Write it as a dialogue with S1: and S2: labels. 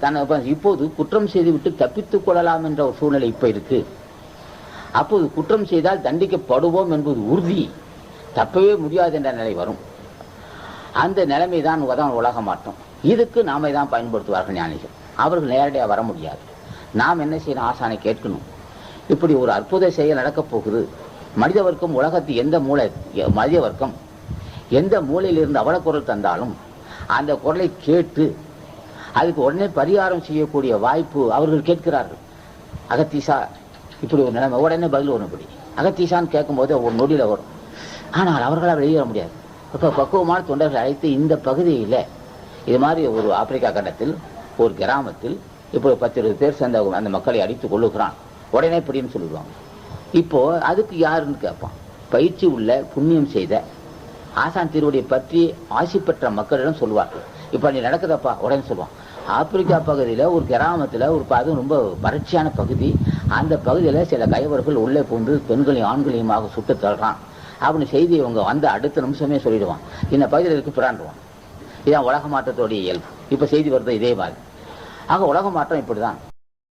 S1: தன் இப்போது குற்றம் செய்துவிட்டு தப்பித்துக் கொள்ளலாம் என்ற ஒரு சூழ்நிலை இப்ப இருக்கு. அப்போது குற்றம் செய்தால் தண்டிக்கப்படுவோம் என்பது உறுதி. தப்பவே முடியாது என்ற நிலை வரும். அந்த நிலைமை தான் உதான் உலக மாற்றம். இதுக்கு நாம தான் பயன்படுத்துவார்கள் ஞானிகள். அவர்கள் நேரடியாக வர முடியாது. நாம் என்ன செய்யணும்? ஆசானை கேட்கணும். இப்படி ஒரு அற்புத செயல் நடக்கப் போகுது. மனித வர்க்கம் உலகத்து எந்த மூளை மனித வர்க்கம் எந்த மூலையிலிருந்து இருந்து குரல் தந்தாலும் அந்த குரலை கேட்டு அதுக்கு உடனே பரிகாரம் செய்யக்கூடிய வாய்ப்பு அவர்கள் கேட்கிறார்கள். அகத்தீசா இப்படி ஒரு நிலைமை உடனே பதில் வரும் இப்படி அகத்தீசான்னு கேட்கும்போது ஒரு நொடியில் வரும். ஆனால் அவர்களால் வெளியேற முடியாது. இப்போ பக்குவமான தொண்டர்கள் அழைத்து இந்த பகுதியில் இது மாதிரி ஒரு ஆப்பிரிக்கா கண்டத்தில் ஒரு கிராமத்தில் இப்போ பத்து இருபது பேர் சேர்ந்த அந்த மக்களை அடித்து கொள்ளுகிறான். உடனே இப்படின்னு சொல்லிடுவாங்க. இப்போ அதுக்கு யாருன்னு கேட்பான். பயிற்சி உள்ள புண்ணியம் செய்த ஆசான் திருவடியை பற்றி ஆசி பெற்ற மக்களிடம் சொல்வார்கள். இப்போ நீ நடக்குதப்பா? உடனே சொல்லுவான் ஆப்பிரிக்கா பகுதியில் ஒரு கிராமத்தில் ஒரு ப- அதுவும் ரொம்ப வறட்சியான பகுதி. அந்த பகுதியில் சில கைவர்கள் உள்ளே புகுந்து பெண்களையும் ஆண்களையுமாக சுட்டு தள்ளுறான். அப்படின்னு செய்தி இவங்க வந்து அடுத்த நிமிஷமே சொல்லிடுவான். இந்த பகுதியில் இருக்கு பிறாண்டுவான் இதான் உலக மாற்றத்தோடைய இயல்பு. இப்போ செய்தி வருது இதே மாதிரி. ஆக உலக மாற்றம் இப்படி தான்